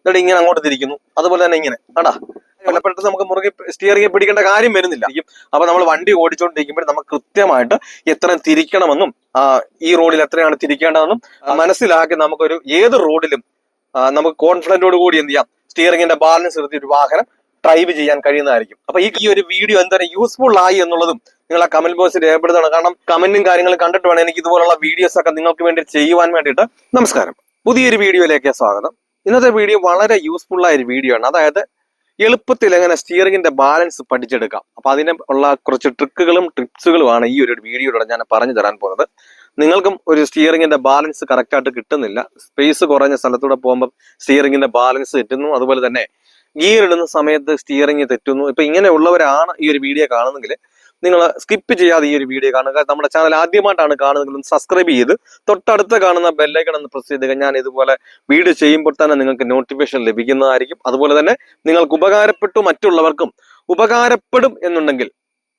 എന്നിട്ട് ഇങ്ങനെ അങ്ങോട്ട് തിരിക്കുന്നു. അതുപോലെ തന്നെ ഇങ്ങനെ. ആടാ. പെട്ടെന്ന് നമുക്ക് മുറുകെ സ്റ്റിയറിംഗ് പിടിക്കേണ്ട കാര്യം വരുന്നില്ല. അപ്പൊ നമ്മൾ വണ്ടി ഓടിച്ചുകൊണ്ടിരിക്കുമ്പോൾ നമുക്ക് കൃത്യമായിട്ട് എത്ര തിരിക്കണമെന്നും ഈ റോഡിൽ എത്രയാണ് തിരിക്കേണ്ടതെന്നും മനസ്സിലാക്കി നമുക്കൊരു ഏത് റോഡിലും നമുക്ക് കോൺഫിഡന്റോട് കൂടി എന്ത് ചെയ്യാം? സ്റ്റിയറിംഗിന്റെ ബാലൻസ് എടുത്തി ഒരു വാഹനം ഡ്രൈവ് ചെയ്യാൻ കഴിയുന്നതായിരിക്കും. അപ്പൊ ഈ ഒരു വീഡിയോ എന്തായാലും യൂസ്ഫുൾ ആയി എന്നുള്ളതും നിങ്ങൾ ആ കമന്റ് ബോക്സിൽ രേഖപ്പെടുത്തണം. കാരണം കമന്റും കാര്യങ്ങളും കണ്ടിട്ട് വേണം എനിക്ക് ഇതുപോലുള്ള വീഡിയോസ് ഒക്കെ നിങ്ങൾക്ക് വേണ്ടി ചെയ്യുവാൻ വേണ്ടിയിട്ട്. നമസ്കാരം. പുതിയൊരു വീഡിയോയിലേക്ക് സ്വാഗതം. ഇന്നത്തെ വീഡിയോ വളരെ യൂസ്ഫുൾ ആയ ഒരു വീഡിയോ ആണ്. അതായത് എളുപ്പത്തിൽ എങ്ങനെ സ്റ്റിയറിംഗിന്റെ ബാലൻസ് പഠിച്ചെടുക്കാം. അപ്പൊ അതിനെ ഉള്ള കുറച്ച് ട്രിക്കുകളും ടിപ്സുകളുമാണ് ഈ ഒരു വീഡിയോയിലൂടെ ഞാൻ പറഞ്ഞു തരാൻ പോകുന്നത്. നിങ്ങൾക്കും ഒരു സ്റ്റിയറിംഗിന്റെ ബാലൻസ് കറക്റ്റ് ആയിട്ട് കിട്ടുന്നില്ല. സ്പേസ് കുറഞ്ഞ സ്ഥലത്തൂടെ പോകുമ്പോൾ സ്റ്റിയറിംഗിന്റെ ബാലൻസ് തെറ്റുന്നു. അതുപോലെ തന്നെ ഗിയർ ഇടുന്ന സമയത്ത് സ്റ്റിയറിംഗ് തെറ്റുന്നു. ഇപ്പൊ ഇങ്ങനെയുള്ളവരാണ് ഈ ഒരു വീഡിയോ കാണുന്നെങ്കിൽ നിങ്ങൾ സ്കിപ്പ് ചെയ്യാതെ ഈ ഒരു വീഡിയോ കാണുക. നമ്മുടെ ചാനൽ ആദ്യമായിട്ടാണ് കാണുന്നതെങ്കിലും സബ്സ്ക്രൈബ് ചെയ്ത് തൊട്ടടുത്ത് കാണുന്ന ബെല്ലൈക്കൺ ഒന്ന് പ്രസ് ചെയ്ത് ഞാൻ ഇതുപോലെ വീഡിയോ ചെയ്യുമ്പോൾ തന്നെ നിങ്ങൾക്ക് നോട്ടിഫിക്കേഷൻ ലഭിക്കുന്നതായിരിക്കും. അതുപോലെ തന്നെ നിങ്ങൾക്ക് ഉപകാരപ്പെട്ടു മറ്റുള്ളവർക്കും ഉപകാരപ്പെടും എന്നുണ്ടെങ്കിൽ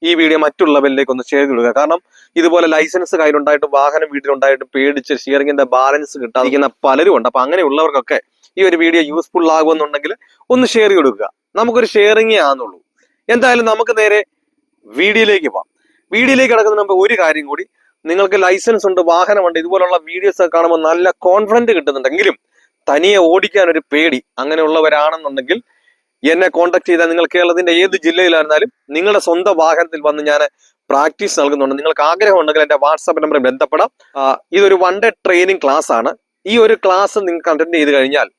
ഈ വീഡിയോ മറ്റുള്ളവരിലേക്ക് ഒന്ന് ഷെയർ ചെയ്യുക കാരണം ഇതുപോലെ ലൈസൻസ് കയ്യിലുണ്ടായിട്ട് വാഹനം വീട്ടിലുണ്ടായിട്ട് പേടിച്ച് ഷെയറിങ്ങിന്റെ ബാലൻസ് കിട്ടാതിരിക്കുന്ന പലരും ഉണ്ട്. അപ്പൊ അങ്ങനെയുള്ളവർക്കൊക്കെ ഈ ഒരു വീഡിയോ യൂസ്ഫുൾ ആകുമെന്നുണ്ടെങ്കിൽ ഒന്ന് ഷെയർ ചെയ്ത് കൊടുക്കുക. നമുക്കൊരു ഷെയറിങ്ങേ ആണെന്നുള്ളൂ എന്തായാലും നമുക്ക് നേരെ വീഡിയോയിലേക്ക് പോവാം വീഡിയോയിലേക്ക് കിടക്കുന്നതിന് മുമ്പ് ഒരു കാര്യം കൂടി. നിങ്ങൾക്ക് ലൈസൻസ് ഉണ്ട് വാഹനമുണ്ട് ഇതുപോലുള്ള വീഡിയോസ് ഒക്കെ കാണുമ്പോൾ നല്ല കോൺഫിഡന്റ് കിട്ടുന്നുണ്ടെങ്കിലും തനിയെ ഓടിക്കാൻ ഒരു പേടി അങ്ങനെയുള്ളവരാണെന്നുണ്ടെങ്കിൽ എന്നെ കോൺടാക്ട് ചെയ്താൽ നിങ്ങൾ കേരളത്തിന്റെ ഏത് ജില്ലയിലായിരുന്നാലും നിങ്ങളുടെ സ്വന്തം വാഹനത്തിൽ വന്ന് ഞാൻ പ്രാക്ടീസ് നൽകുന്നുണ്ട്. നിങ്ങൾക്ക് ആഗ്രഹം ഉണ്ടെങ്കിൽ എന്റെ വാട്സാപ്പ് നമ്പറിൽ ബന്ധപ്പെടാം. ഇതൊരു വൺ ഡേ ട്രെയിനിങ് ക്ലാസ് ആണ്. ഈ ഒരു ക്ലാസ് നിങ്ങൾക്ക് അറ്റൻഡ് ചെയ്ത് കഴിഞ്ഞാൽ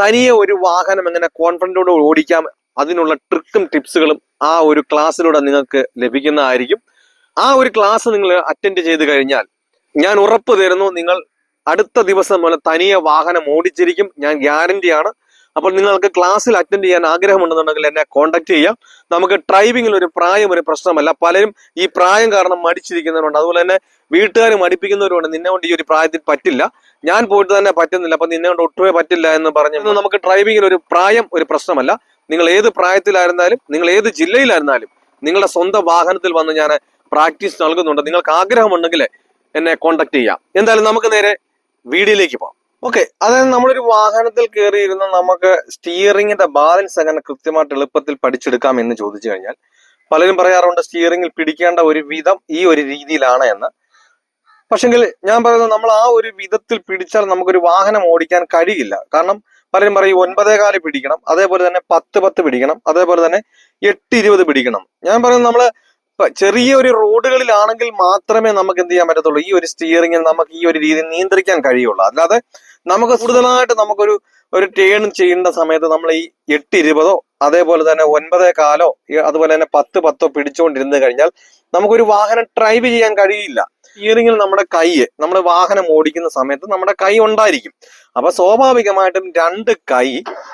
തനിയെ ഒരു വാഹനം എങ്ങനെ കോൺഫിഡന്റോട് ഓടിക്കാം അതിനുള്ള ട്രിക്കും ടിപ്സുകളും ആ ഒരു ക്ലാസ്സിലൂടെ നിങ്ങൾക്ക് ലഭിക്കുന്നതായിരിക്കും. ആ ഒരു ക്ലാസ് നിങ്ങൾ അറ്റൻഡ് ചെയ്ത് കഴിഞ്ഞാൽ ഞാൻ ഉറപ്പ് തരുന്നു നിങ്ങൾ അടുത്ത ദിവസം മുതൽ തനിയെ വാഹനം ഓടിച്ചിരിക്കും ഞാൻ ഗ്യാരണ്ടിയാണ്. അപ്പോൾ നിങ്ങൾക്ക് ക്ലാസ്സിൽ അറ്റൻഡ് ചെയ്യാൻ ആഗ്രഹമുണ്ടെന്നുണ്ടെങ്കിൽ എന്നെ കോൺടാക്ട് ചെയ്യാം. നമുക്ക് ഡ്രൈവിംഗിൽ ഒരു പ്രായം ഒരു പ്രശ്നമല്ല. പലരും ഈ പ്രായം കാരണം മടിച്ചിരിക്കുന്നവരുണ്ട്. അതുപോലെ തന്നെ വീട്ടുകാർ മടിപ്പിക്കുന്നവരുണ്ട് നിന്നെ കൊണ്ട് ഈ ഒരു പ്രായത്തിൽ പറ്റില്ല. ഞാൻ പോയിട്ട് തന്നെ പറ്റുന്നില്ല. അപ്പൊ നിന്നെ കൊണ്ട് ഒട്ടുമേ പറ്റില്ല എന്ന് പറഞ്ഞു നമുക്ക് ഡ്രൈവിംഗിൽ ഒരു പ്രായം ഒരു പ്രശ്നമല്ല. നിങ്ങൾ ഏത് പ്രായത്തിലായിരുന്നാലും നിങ്ങൾ ഏത് ജില്ലയിലായിരുന്നാലും നിങ്ങളുടെ സ്വന്തം വാഹനത്തിൽ വന്ന് ഞാൻ പ്രാക്ടീസ് നൽകുന്നുണ്ട്. നിങ്ങൾക്ക് ആഗ്രഹമുണ്ടെങ്കിൽ എന്നെ കോൺടാക്ട് ചെയ്യാം. എന്തായാലും നമുക്ക് നേരെ വീഡിയോയിലേക്ക് പോകാം. ഓക്കെ അതായത് നമ്മളൊരു വാഹനത്തിൽ കയറിയിരുന്ന നമുക്ക് സ്റ്റിയറിങ്ങിന്റെ ബാലൻസ് എങ്ങനെ കൃത്യമായിട്ട് എളുപ്പത്തിൽ പഠിച്ചെടുക്കാം എന്ന് ചോദിച്ചു കഴിഞ്ഞാൽ പലരും പറയാറുണ്ട് സ്റ്റിയറിങ്ങിൽ പിടിക്കേണ്ട ഒരു വിധം ഈ ഒരു രീതിയിലാണ് എന്ന്. പക്ഷെങ്കിൽ ഞാൻ പറയുന്നത് നമ്മൾ ആ ഒരു വിധത്തിൽ പിടിച്ചാൽ നമുക്കൊരു വാഹനം ഓടിക്കാൻ കഴിയില്ല. കാരണം പലരും പറയും ഒൻപതേ കാൽ പിടിക്കണം അതേപോലെ തന്നെ പത്ത് പത്ത് പിടിക്കണം അതേപോലെ തന്നെ എട്ട് ഇരുപത് പിടിക്കണം. ഞാൻ പറയുന്നത് നമ്മൾ ചെറിയ ഒരു റോഡുകളിലാണെങ്കിൽ മാത്രമേ നമുക്ക് എന്ത് ചെയ്യാൻ പറ്റത്തുള്ളൂ. ഈ ഒരു സ്റ്റിയറിംഗിൽ നമുക്ക് ഈ ഒരു രീതിയിൽ നിയന്ത്രിക്കാൻ കഴിയുള്ളൂ. അല്ലാതെ നമുക്ക് കൂടുതലായിട്ട് നമുക്കൊരു ഒരു ടേൺ ചെയ്യേണ്ട സമയത്ത് നമ്മൾ ഈ എട്ട് ഇരുപതോ അതേപോലെ തന്നെ ഒൻപതേ കാലോ അതുപോലെ തന്നെ പത്ത് പത്തോ പിടിച്ചുകൊണ്ടിരുന്ന് കഴിഞ്ഞാൽ നമുക്കൊരു വാഹനം ഡ്രൈവ് ചെയ്യാൻ കഴിയില്ല. സ്റ്റിയറിംഗിൽ നമ്മുടെ കൈ നമ്മുടെ വാഹനം ഓടിക്കുന്ന സമയത്ത് നമ്മുടെ കൈ ഉണ്ടായിരിക്കും. അപ്പൊ സ്വാഭാവികമായിട്ടും രണ്ട് കൈ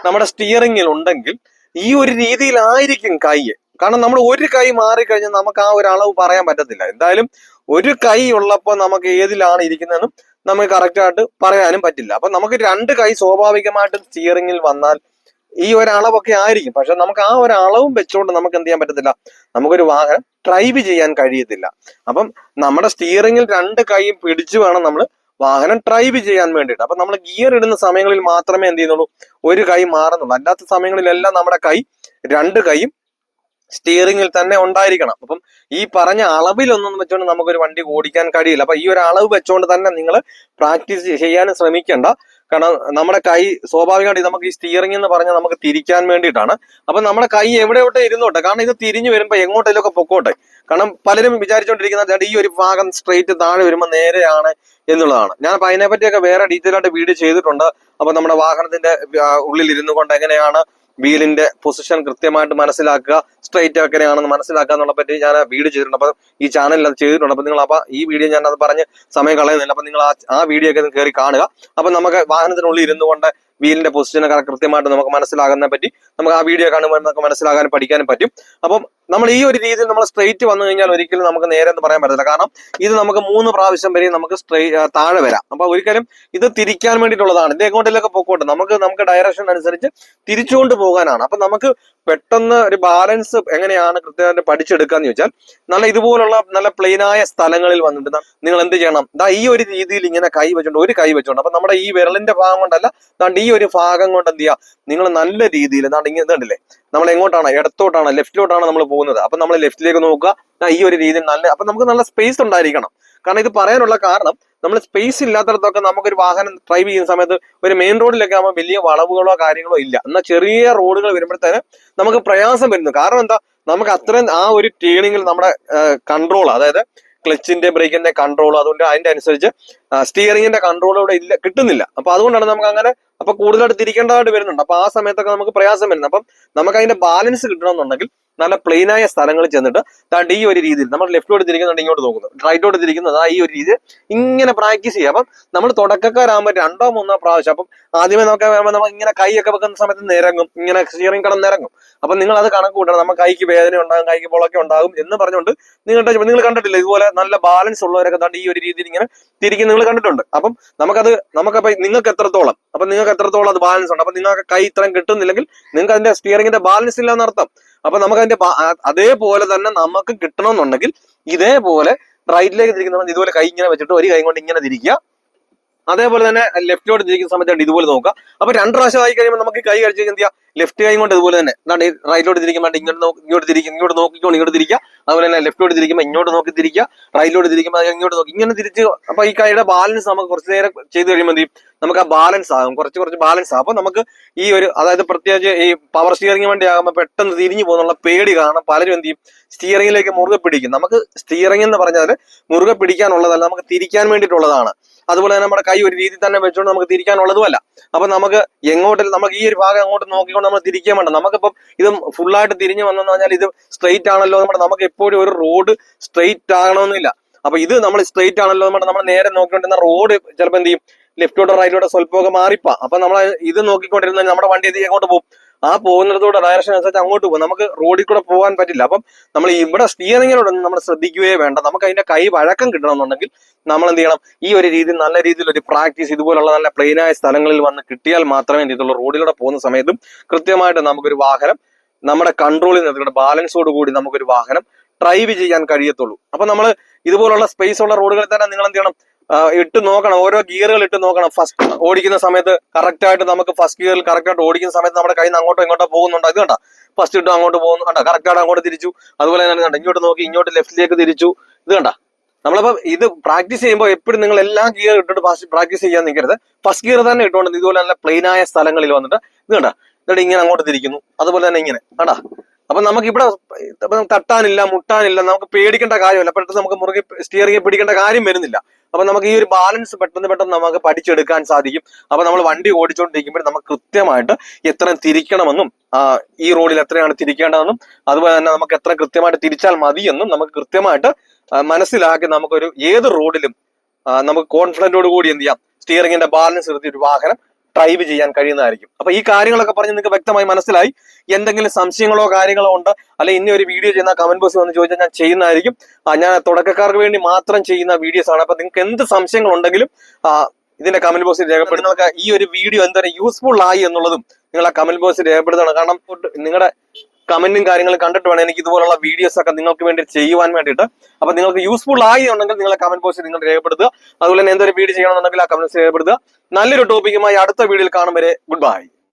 നമ്മുടെ സ്റ്റിയറിംഗിൽ ഉണ്ടെങ്കിൽ ഈ ഒരു രീതിയിലായിരിക്കും കൈ. കാരണം നമ്മൾ ഒരു കൈ മാറിക്കഴിഞ്ഞാൽ നമുക്ക് ആ ഒരു അളവ് പറയാൻ പറ്റത്തില്ല. എന്തായാലും ഒരു കൈ ഉള്ളപ്പോൾ നമുക്ക് ഏതിലാണ് ഇരിക്കുന്നതെന്നും നമുക്ക് കറക്റ്റ് ആയിട്ട് പറയാനും പറ്റില്ല. അപ്പൊ നമുക്ക് രണ്ട് കൈ സ്വാഭാവികമായിട്ടും സ്റ്റിയറിംഗിൽ വന്നാൽ ഈ ഒരളവൊക്കെ ആയിരിക്കും. പക്ഷെ നമുക്ക് ആ ഒരളവും വെച്ചുകൊണ്ട് നമുക്ക് എന്ത് ചെയ്യാൻ പറ്റത്തില്ല. നമുക്കൊരു വാഹനം ഡ്രൈവ് ചെയ്യാൻ കഴിയത്തില്ല. അപ്പം നമ്മുടെ സ്റ്റിയറിംഗിൽ രണ്ട് കൈയും പിടിച്ചു വേണം നമ്മൾ വാഹനം ഡ്രൈവ് ചെയ്യാൻ വേണ്ടിയിട്ട്. അപ്പൊ നമ്മൾ ഗിയർ ഇടുന്ന സമയങ്ങളിൽ മാത്രമേ എന്ത് ചെയ്യുന്നുള്ളൂ? ഒരു കൈ മാറുന്നുള്ളൂ. അല്ലാത്ത സമയങ്ങളിലെല്ലാം നമ്മുടെ കൈ രണ്ട് കൈയും സ്റ്റിയറിംഗിൽ തന്നെ ഉണ്ടായിരിക്കണം. അപ്പം ഈ പറഞ്ഞ അളവിലൊന്നും വെച്ചുകൊണ്ട് നമുക്കൊരു വണ്ടി ഓടിക്കാൻ കഴിയില്ല. അപ്പൊ ഈ ഒരു അളവ് വെച്ചുകൊണ്ട് തന്നെ നിങ്ങൾ പ്രാക്ടീസ് ചെയ്യാൻ ശ്രമിക്കണ്ട കാരണം നമ്മുടെ കൈ സ്വാഭാവികമായിട്ട് നമുക്ക് ഈ സ്റ്റിയറിംഗ് എന്ന് പറഞ്ഞാൽ നമുക്ക് തിരിക്കാൻ വേണ്ടിയിട്ടാണ്. അപ്പൊ നമ്മുടെ കൈ എവിടെ എവിടെ ഇരുന്നോട്ടെ കാരണം ഇത് തിരിഞ്ഞു വരുമ്പോൾ എങ്ങോട്ടേലൊക്കെ പൊക്കോട്ടെ. കാരണം പലരും വിചാരിച്ചുകൊണ്ടിരിക്കുന്നത് "ദാ ഈ ഒരു ഭാഗം സ്ട്രെയിറ്റ് താഴെ വരുമ്പോൾ നേരെയാണ് എന്നുള്ളതാണ്. ഞാൻ അപ്പൊ അതിനെപ്പറ്റിയൊക്കെ വേറെ ഡീറ്റെയിൽ ആയിട്ട് വീഡിയോ ചെയ്തിട്ടുണ്ട്. അപ്പൊ നമ്മുടെ വാഹനത്തിന്റെ ഉള്ളിൽ ഇരുന്നു കൊണ്ട് എങ്ങനെയാണ് വീലിന്റെ പൊസിഷൻ കൃത്യമായിട്ട് മനസ്സിലാക്കുക സ്ട്രെയിറ്റ് എങ്ങനെയാണെന്ന് മനസ്സിലാക്കുക എന്നുള്ള പറ്റി ഞാൻ വീഡിയോ ചെയ്തിട്ടുണ്ട്. അപ്പൊ ഈ ചാനലിൽ അത് ചെയ്തിട്ടുണ്ട്. അപ്പൊ നിങ്ങൾ അപ്പൊ ഈ വീഡിയോ ഞാൻ അത് പറഞ്ഞ് സമയം കളയുന്നില്ല. അപ്പൊ നിങ്ങൾ ആ വീഡിയോ ഒക്കെ കയറി കാണുക. അപ്പൊ നമുക്ക് വാഹനത്തിനുള്ളിൽ ഇരുന്നു കൊണ്ട് വീലിന്റെ പൊസിഷൻ കൃത്യമായിട്ട് നമുക്ക് മനസ്സിലാകുന്നതിനെ പറ്റി നമുക്ക് ആ വീഡിയോ കാണുമ്പോൾ നമുക്ക് മനസ്സിലാകാനും പഠിക്കാനും പറ്റും. അപ്പം നമ്മൾ ഈ ഒരു രീതിയിൽ നമ്മൾ സ്ട്രെയിറ്റ് വന്നു കഴിഞ്ഞാൽ ഒരിക്കലും നമുക്ക് നേരെ എന്ന് പറയാൻ പറ്റില്ല കാരണം ഇത് നമുക്ക് മൂന്ന് പ്രാവശ്യം വരെയും നമുക്ക് താഴെ വരാം. അപ്പൊ ഒരിക്കലും ഇത് തിരിക്കാൻ വേണ്ടിയിട്ടുള്ളതാണ്. ഇത് എങ്ങോട്ടിലൊക്കെ പോക്കോട്ടെ നമുക്ക് നമുക്ക് ഡയറക്ഷൻ അനുസരിച്ച് തിരിച്ചുകൊണ്ട് പോകാനാണ്. അപ്പൊ നമുക്ക് പെട്ടെന്ന് ഒരു ബാലൻസ് എങ്ങനെയാണ് കൃത്യമായിട്ട് പഠിച്ചെടുക്കാന്ന് ചോദിച്ചാൽ നല്ല ഇതുപോലുള്ള നല്ല പ്ലെയിനായ സ്ഥലങ്ങളിൽ വന്നിട്ട് നിങ്ങൾ എന്ത് ചെയ്യണം? ദാ ഈ ഒരു രീതിയിൽ ഇങ്ങനെ കൈ വെച്ചോണ്ട് ഒരു കൈ വെച്ചോണ്ട് അപ്പൊ നമ്മുടെ ഈ വിരലിന്റെ ഭാഗം കൊണ്ടല്ല ഈ ഒരു ഭാഗം കൊണ്ട് എന്ത് ചെയ്യുക? നിങ്ങൾ നല്ല രീതിയിൽ ദാണ്ട് ഇങ്ങനെ ഇതുണ്ടല്ലേ നമ്മൾ എങ്ങോട്ടാണ്? ഇടത്തോട്ടാണ് ലെഫ്റ്റിലോട്ടാണ് നമ്മൾ പോകുന്നത്. അപ്പൊ നമ്മൾ ലെഫ്റ്റിലേക്ക് നോക്കുക. ഈ ഒരു രീതിയിൽ നല്ല അപ്പൊ നമുക്ക് നല്ല സ്പേസ് ഉണ്ടായിരിക്കണം. കാരണം ഇത് പറയാനുള്ള കാരണം നമ്മൾ സ്പേസ് ഇല്ലാത്തടത്തൊക്കെ നമുക്കൊരു വാഹനം ഡ്രൈവ് ചെയ്യുന്ന സമയത്ത് ഒരു മെയിൻ റോഡിലൊക്കെ ആകുമ്പോൾ വലിയ വളവുകളോ കാര്യങ്ങളോ ഇല്ല. എന്നാൽ ചെറിയ റോഡുകൾ വരുമ്പോഴത്തേന് നമുക്ക് പ്രയാസം വരുന്നു. കാരണം എന്താ? നമുക്ക് അത്രയും ആ ഒരു ടേണിങ്ങിൽ നമ്മുടെ കൺട്രോൾ അതായത് ക്ലച്ചിന്റെ ബ്രേക്കിന്റെ കൺട്രോൾ അതുകൊണ്ട് അതിന്റെ അനുസരിച്ച് സ്റ്റിയറിംഗിന്റെ കൺട്രോൾ ഇവിടെ ഇല്ല കിട്ടുന്നില്ല. അപ്പൊ അതുകൊണ്ടാണ് നമുക്ക് അങ്ങനെ അപ്പൊ കൂടുതലായിട്ട് തിരിക്കേണ്ടതായിട്ട് വരുന്നുണ്ട്. അപ്പൊ ആ സമയത്തൊക്കെ നമുക്ക് പ്രയാസം വരുന്നത് അപ്പം നമുക്ക് അതിന്റെ ബാലൻസ് കിട്ടണമെന്നുണ്ടെങ്കിൽ നല്ല പ്ലെയിൻ ആയ സ്ഥലങ്ങളിൽ ചെന്നിട്ട് താണ്ട് ഈ ഒരു രീതിയിൽ നമ്മൾ ലെഫ്റ്റിലോട്ട് തിരിക്കുന്നുണ്ട് ഇങ്ങോട്ട് നോക്കുന്നു. റൈറ്റോട്ട് തിരിക്കുന്നത് ആ ഈ ഒരു രീതി ഇങ്ങനെ പ്രാക്ടീസ് ചെയ്യുക. അപ്പം നമ്മൾ തുടക്കക്കാരാകുമ്പോൾ രണ്ടോ മൂന്നോ പ്രാവശ്യം അപ്പം ആദ്യമേ നമുക്ക് നമ്മൾ ഇങ്ങനെ കൈയൊക്കെ വെക്കുന്ന സമയത്ത് നിരങ്ങും ഇങ്ങനെ സ്റ്റിയറിംഗ് കടന്ന് നിരങ്ങും. അപ്പൊ നിങ്ങൾ അത് കണക്ക് കൂട്ടണം. നമ്മൾ കൈക്ക് വേദന ഉണ്ടാകും കൈക്ക് പൊളൊക്കെ ഉണ്ടാകും എന്ന് പറഞ്ഞുകൊണ്ട് നിങ്ങളുടെ നിങ്ങൾ കണ്ടിട്ടില്ല ഇതുപോലെ നല്ല ബാലൻസ് ഉള്ളവരൊക്കെ താണ്ട് ഈ ഒരു രീതിയിൽ ഇങ്ങനെ തിരിക്കും നിങ്ങൾ കണ്ടിട്ടുണ്ട്. അപ്പം നമുക്കത് നമുക്കപ്പോൾ നിങ്ങൾക്ക് എത്രത്തോളം? അപ്പൊ നിങ്ങൾക്ക് എത്രത്തോളം അത് ബാലൻസ് ഉണ്ട്? അപ്പൊ നിങ്ങൾക്ക് കൈ ഇത്രയും കിട്ടുന്നില്ലെങ്കിൽ നിങ്ങൾക്ക് അതിന്റെ സ്റ്റിയറിംഗിന്റെ ബാലൻസ് ഇല്ല എന്നർത്ഥം. അപ്പൊ നമുക്ക് അതിന്റെ അതേപോലെ തന്നെ നമുക്ക് കിട്ടണമെന്നുണ്ടെങ്കിൽ ഇതേപോലെ റൈറ്റിലേക്ക് തിരിക്കുന്ന ഇതുപോലെ കൈ ഇങ്ങനെ വെച്ചിട്ട് ഒരു കൈ കൊണ്ട് ഇങ്ങനെ തിരിക്കുക. അതേപോലെ തന്നെ ലെഫ്റ്റിലോട്ട് തിരിക്കുന്ന സമയത്ത് ഇതുപോലെ നോക്കുക. അപ്പൊ രണ്ട് പ്രാവശ്യം ആയി കഴിയുമ്പോൾ നമുക്ക് കൈ കഴിച്ച് എന്ത് ലെഫ്റ്റ് കൈ കൊണ്ട് ഇതുപോലെ തന്നെ എന്താണ് റൈറ്റിലോട്ട് തിരിക്കുമ്പോൾ ഇങ്ങോട്ട് നോക്കി ഇങ്ങോട്ട് തിരിക്കും ഇങ്ങോട്ട് നോക്കിക്കൊണ്ട് ഇങ്ങോട്ട് തിരിക്കുക. അതുപോലെ തന്നെ ലെഫ്റ്റിലോട്ട് തിരിക്കുമ്പോൾ ഇങ്ങോട്ട് നോക്കി തിരിക്കുക. റൈറ്റിലോട്ട് തിരിക്കുമ്പോൾ ഇങ്ങോട്ട് നോക്കി ഇങ്ങനെ തിരിച്ച് അപ്പൊ ഈ കൈയുടെ ബാലൻസ് നമുക്ക് കുറച്ച് നേരം ചെയ്ത് കഴിയുമ്പോൾ നമുക്ക് ആ ബാലൻസ് ആകും കുറച്ച് കുറച്ച് ബാലൻസ് ആകും. അപ്പൊ നമുക്ക് ഈ ഒരു അതായത് പ്രത്യേകിച്ച് ഈ പവർ സ്റ്റിയറിംഗ് വേണ്ടി ആകുമ്പോൾ പെട്ടെന്ന് തിരിഞ്ഞു പോകുന്നുള്ള പേടി കാരണം പലരും എന്ത് ചെയ്യും? സ്റ്റിയറിംഗിലേക്ക് മുറുകെ പിടിക്കും. നമുക്ക് സ്റ്റിയറിംഗ് എന്ന് പറഞ്ഞാൽ മുറുകെ പിടിക്കാനുള്ളതല്ല നമുക്ക് തിരിക്കാൻ വേണ്ടിയിട്ടുള്ളതാണ്. അതുപോലെ തന്നെ നമ്മുടെ കൈ ഒരു രീതിയിൽ തന്നെ വെച്ചുകൊണ്ട് നമുക്ക് തിരിക്കാനുള്ളതുമല്ല. അപ്പൊ നമുക്ക് എങ്ങോട്ട് നമുക്ക് ഈ ഒരു ഭാഗം അങ്ങോട്ട് നോക്കിക്കൊണ്ട് നമ്മൾ തിരിക്കാൻ വേണ്ട. നമുക്കിപ്പം ഇത് ഫുള്ളായിട്ട് തിരിഞ്ഞു വന്നെന്ന് പറഞ്ഞാൽ ഇത് സ്ട്രെയിറ്റ് ആണല്ലോ നമ്മുടെ നമുക്ക് എപ്പോഴും ഒരു റോഡ് സ്ട്രെയിറ്റ് ആകണമെന്നില്ല. അപ്പൊ ഇത് നമ്മൾ സ്ട്രെയിറ്റ് ആണല്ലോ നമ്മുടെ നമ്മൾ നേരെ നോക്കിക്കൊണ്ടിരുന്ന റോഡ് ചിലപ്പോൾ എന്ത് ചെയ്യും? ലെഫ്റ്റോട്ടോ റൈറ്റോട്ടോ സ്വല്പമൊക്കെ മാറിപ്പാ അപ്പൊ നമ്മൾ ഇത് നോക്കിക്കൊണ്ടിരുന്ന നമ്മുടെ വണ്ടി? എങ്ങോട്ട് പോകും? ആ പോകുന്നിടത്തോടെ ഡയറക്ഷൻ അനുസരിച്ച് അങ്ങോട്ട് പോകും. നമുക്ക് റോഡിൽ കൂടെ പോകാൻ പറ്റില്ല. അപ്പം നമ്മൾ ഇവിടെ സ്റ്റിയറിങ്ങിനോടൊന്നും നമ്മൾ ശ്രദ്ധിക്കുകയേ വേണ്ട. നമുക്ക് അതിന്റെ കൈ വഴക്കം കിട്ടണമെന്നുണ്ടെങ്കിൽ നമ്മൾ എന്ത് ചെയ്യണം? ഈ ഒരു രീതിയിൽ നല്ല രീതിയിൽ ഒരു പ്രാക്ടീസ് ഇതുപോലുള്ള നല്ല പ്ലെയിനായ സ്ഥലങ്ങളിൽ വന്ന് കിട്ടിയാൽ മാത്രമേ എന്ത് ചെയ്തുള്ളൂ റോഡിലൂടെ പോകുന്ന സമയത്തും കൃത്യമായിട്ട് നമുക്കൊരു വാഹനം നമ്മുടെ കൺട്രോളിൽ നിന്ന് ബാലൻസോട് കൂടി നമുക്കൊരു വാഹനം ഡ്രൈവ് ചെയ്യാൻ കഴിയത്തുള്ളൂ. അപ്പൊ നമ്മൾ ഇതുപോലുള്ള സ്പേസ് ഉള്ള റോഡുകളിൽ തന്നെ നിങ്ങൾ എന്ത് ചെയ്യണം? ഇട്ട് നോക്കണം ഓരോ ഗിയറുകൾ ഇട്ട് നോക്കണം. ഫസ്റ്റ് ഓടിക്കുന്ന സമയത്ത് കറക്റ്റ് ആയിട്ട് നമുക്ക് ഫസ്റ്റ് ഗിയറിൽ കറക്റ്റ് ആയിട്ട് ഓടിക്കുന്ന സമയത്ത് നമ്മുടെ കയ്യിൽ നിന്ന് അങ്ങോട്ടോ ഇങ്ങോട്ടോ പോകുന്നുണ്ട്? അത് കണ്ട? ഫസ്റ്റ് ഇട്ട് അങ്ങോട്ട് പോകുന്നു. കണ്ട? കറക്റ്റ് ആയിട്ട് അങ്ങോട്ട് തിരിച്ചു. അതുപോലെ തന്നെ കണ്ട? ഇങ്ങോട്ട് നോക്കി ഇങ്ങോട്ട് ലെഫ്റ്റിലേക്ക് തിരിച്ചു. ഇത് കണ്ട? നമ്മളിപ്പോ ഇത് പ്രാക്ടീസ് ചെയ്യുമ്പോൾ എപ്പോഴും നിങ്ങൾ എല്ലാ ഗിയർ ഇട്ടിട്ട് പ്രാക്ടീസ് ചെയ്യാൻ നിൽക്കരുത്. ഫസ്റ്റ് ഗിയർ തന്നെ ഇട്ടുകൊണ്ട് ഇതുപോലെ നല്ല പ്ലെയിനായ സ്ഥലങ്ങളിൽ വന്നിട്ട് ഇത് കണ്ട? എന്നിട്ട് ഇങ്ങനെ അങ്ങോട്ട് തിരിക്കുന്നു. അതുപോലെ തന്നെ ഇങ്ങനെ. കണ്ടാ? അപ്പൊ നമുക്ക് ഇവിടെ തട്ടാനില്ല മുട്ടാനില്ല നമുക്ക് പേടിക്കേണ്ട കാര്യമില്ല. പെട്ടെന്ന് നമുക്ക് മുറുകെ സ്റ്റിയറിംഗ് പിടിക്കേണ്ട കാര്യം വരുന്നില്ല. അപ്പൊ നമുക്ക് ഈ ഒരു ബാലൻസ് പെട്ടെന്ന് പെട്ടെന്ന് നമുക്ക് പഠിച്ചെടുക്കാൻ സാധിക്കും. അപ്പൊ നമ്മൾ വണ്ടി ഓടിച്ചുകൊണ്ടിരിക്കുമ്പോൾ നമുക്ക് കൃത്യമായിട്ട് എത്ര തിരിക്കണമെന്നും ഈ റോഡിൽ എത്രയാണ് തിരിക്കേണ്ടതെന്നും അതുപോലെ തന്നെ നമുക്ക് എത്ര കൃത്യമായിട്ട് തിരിച്ചാൽ മതിയെന്നും നമുക്ക് കൃത്യമായിട്ട് മനസ്സിലാക്കി നമുക്കൊരു ഏത് റോഡിലും നമുക്ക് കോൺഫിഡന്റോട് കൂടി എന്ത് ചെയ്യാം? സ്റ്റിയറിംഗിന്റെ ബാലൻസ് എടുത്തി ഒരു വാഹനം ഡ്രൈവ് ചെയ്യാൻ കഴിയുന്നതായിരിക്കും. അപ്പൊ ഈ കാര്യങ്ങളൊക്കെ പറഞ്ഞ് നിങ്ങൾക്ക് വ്യക്തമായി മനസ്സിലായി. എന്തെങ്കിലും സംശയങ്ങളോ കാര്യങ്ങളോ ഉണ്ട് അല്ലെ ഇനി ഒരു വീഡിയോ ചെയ്യുന്ന കമന്റ് ബോക്സിൽ വന്ന് ചോദിച്ചാൽ ഞാൻ ചെയ്യുന്നതായിരിക്കും. ഞാൻ തുടക്കക്കാർക്ക് വേണ്ടി മാത്രം ചെയ്യുന്ന വീഡിയോസ് ആണ്. അപ്പൊ നിങ്ങൾക്ക് എന്ത് സംശയങ്ങൾ ഉണ്ടെങ്കിലും ഇതിന്റെ കമന്റ് ബോക്സിൽ രേഖപ്പെടുത്തുക. നിങ്ങൾക്ക് ഈ ഒരു വീഡിയോ എന്തായാലും യൂസ്ഫുൾ ആയി എന്നുള്ളതും നിങ്ങൾ ആ കമന്റ് ബോക്സിൽ രേഖപ്പെടുത്തണം. കാരണം നിങ്ങളുടെ കമന്റും കാര്യങ്ങളും കണ്ടിട്ട് വേണം എനിക്ക് ഇതുപോലുള്ള വീഡിയോസ് ഒക്കെ നിങ്ങൾക്ക് വേണ്ടി ചെയ്യുവാൻ വേണ്ടിയിട്ട്. അപ്പൊ നിങ്ങൾക്ക് യൂസ്ഫുൾ ആയി ഉണ്ടെങ്കിൽ നിങ്ങളെ കമന്റ് ബോക്സിൽ നിങ്ങൾ രേഖപ്പെടുത്തുക. അതുപോലെ തന്നെ എന്തൊരു വീഡിയോ ചെയ്യണമെന്നുണ്ടെങ്കിൽ ആ കമന്റ് രേഖപ്പെടുത്തുക. നല്ലൊരു ടോപ്പിക്കുമായി അടുത്ത വീഡിയോയിൽ കാണും വരെ. Good bye